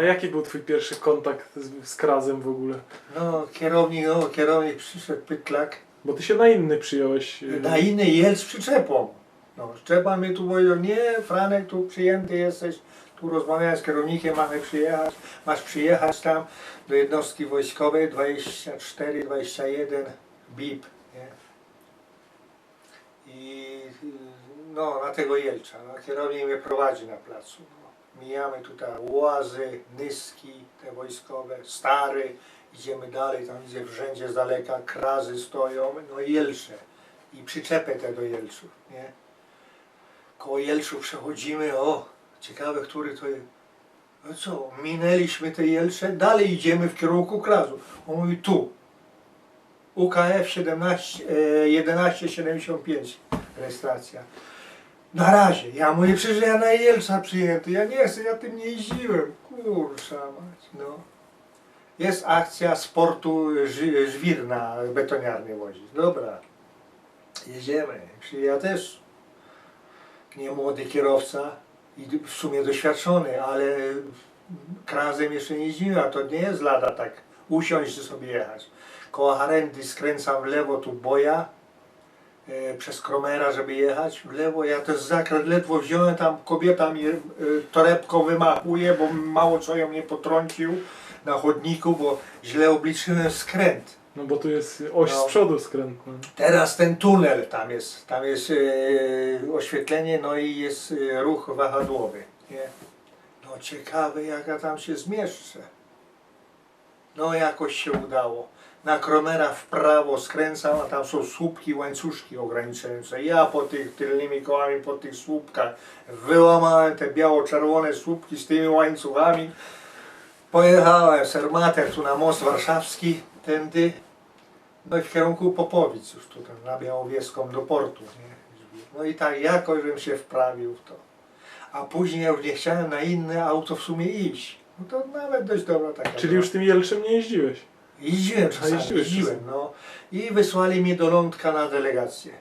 No jaki był twój pierwszy kontakt z, z Krazem w ogóle? No, kierownik, no, kierownik przyszedł pytlak. Bo ty się na inny przyjąłeś. y, Na inny jel z przyczepą. No, szczepa mi tu powiedział, nie, Franek, tu przyjęty jesteś, tu rozmawiałem z kierownikiem, mamy przyjechać, masz przyjechać tam do jednostki wojskowej 24, 21, BIP, nie? I y, no, na tego Jelcza, no, kierownik mnie prowadzi na placu. No. Mijamy tutaj łazy, nyski, te wojskowe, stary, idziemy dalej, tam widzę w rzędzie z daleka krazy stoją, no i Jelcze i przyczepę te do Jelczów, nie? Koło Jelczów przechodzimy, o, ciekawe, który to jest. No co, minęliśmy te Jelcze, dalej idziemy w kierunku Krazu. On mówi tu. UKF 17, e, 1175 rejestracja. Na razie, ja mówię, przecież ja na Jelcza przyjęty, ja nie chcę, ja tym nie jeździłem. Kurczę mać, no. Jest akcja sportu ży, żwir na betoniarnie wozić. Dobra, jedziemy. Ja też nie młody kierowca i w sumie doświadczony, ale krazem jeszcze nie jeździłem, a to nie jest lada tak usiąść i sobie jechać. Koło Harendy skręcam w lewo, tu boja, przez Kromera, żeby jechać w lewo. Ja też zakręt ledwo wziąłem, tam kobieta mi e, torebką wymachuje, bo mało co ją nie potrącił na chodniku, bo źle obliczyłem skręt. No bo tu jest oś No. z przodu skrętna. Teraz ten tunel, tam jest, tam jest e, oświetlenie, no i jest e, ruch wahadłowy. Nie? No ciekawe jak ja tam się zmieszczę. No jakoś się udało. Na Kromera w prawo skręcam, a tam są słupki, łańcuszki ograniczające. Ja po tych tylnymi kołami, po tych słupkach wyłamałem te biało-czerwone słupki z tymi łańcuchami. Pojechałem Sermater tu na most warszawski, tędy. No i w kierunku Popowic już tutaj, na Białowieską do portu. Nie? No i tak jakoś bym się wprawił w to. A później już nie chciałem na inne auto w sumie iść. No to nawet dość dobra taka Czyli była. już tym Jelczem nie jeździłeś. Jeździłem czasami, jeździłeś jeździłem, no. I wysłali mnie do Lądka na delegację.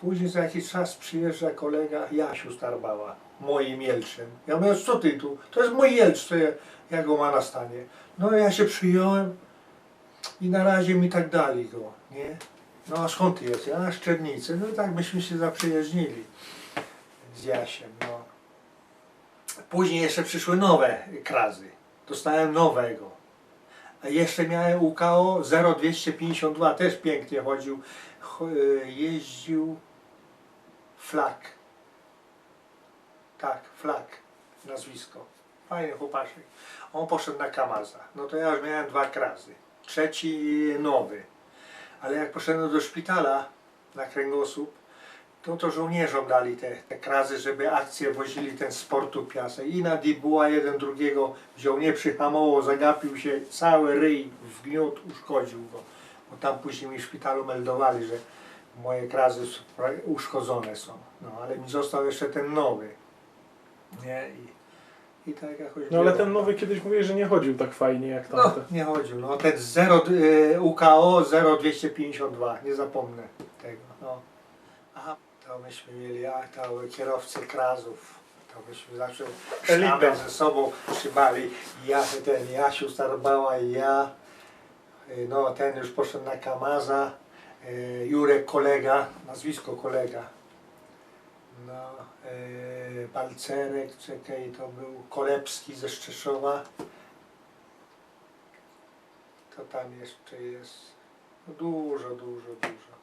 Później za jakiś czas przyjeżdża kolega Jasiu Starbała, moim Jelczem. Ja mówię, co ty tu? To jest mój Jelcz, to ja, ja go ma na stanie. No ja się przyjąłem i na razie mi tak dali go, nie? No a skąd ty jesteś? Ja na Szczernicy. No i tak myśmy się zaprzyjaźnili z Jasiem, no. Później jeszcze przyszły nowe krazy. Dostałem nowego. A jeszcze miałem UKO 0252, też pięknie chodził. Cho- e, Jeździł Flak. Tak, Flak, nazwisko. Fajny chłopaszek. On poszedł na Kamaza. No to ja już miałem dwa krazy. Trzeci nowy. Ale jak poszedłem do szpitala na kręgosłup, to to żołnierzom dali te, te krazy, żeby akcje wozili ten sportu piasek. I na Dibuła jeden drugiego wziął, nie przyhamował, zagapił się, cały ryj w gniot uszkodził go. Bo tam później mi w szpitalu meldowali, że moje krazy uszkodzone są. No ale mi został jeszcze ten nowy. Nie? I, i tak jakoś No ale ten nowy kiedyś mówiłeś, że nie chodził tak fajnie jak No, tamte. nie chodził. No, ten 0, y, UKO 0252, nie zapomnę tego. No. Aha, to myśmy mieli a, to kierowcy krazów. To myśmy zawsze ze sobą trzymali. Ja, ten Jasiu Starbała i ja. Y, No, ten już poszedł na Kamaza. y, Jurek kolega, nazwisko kolega. No, y, Balcerek, czekaj, to był Kolebski ze Szczeszowa. To tam jeszcze jest no dużo, dużo, dużo.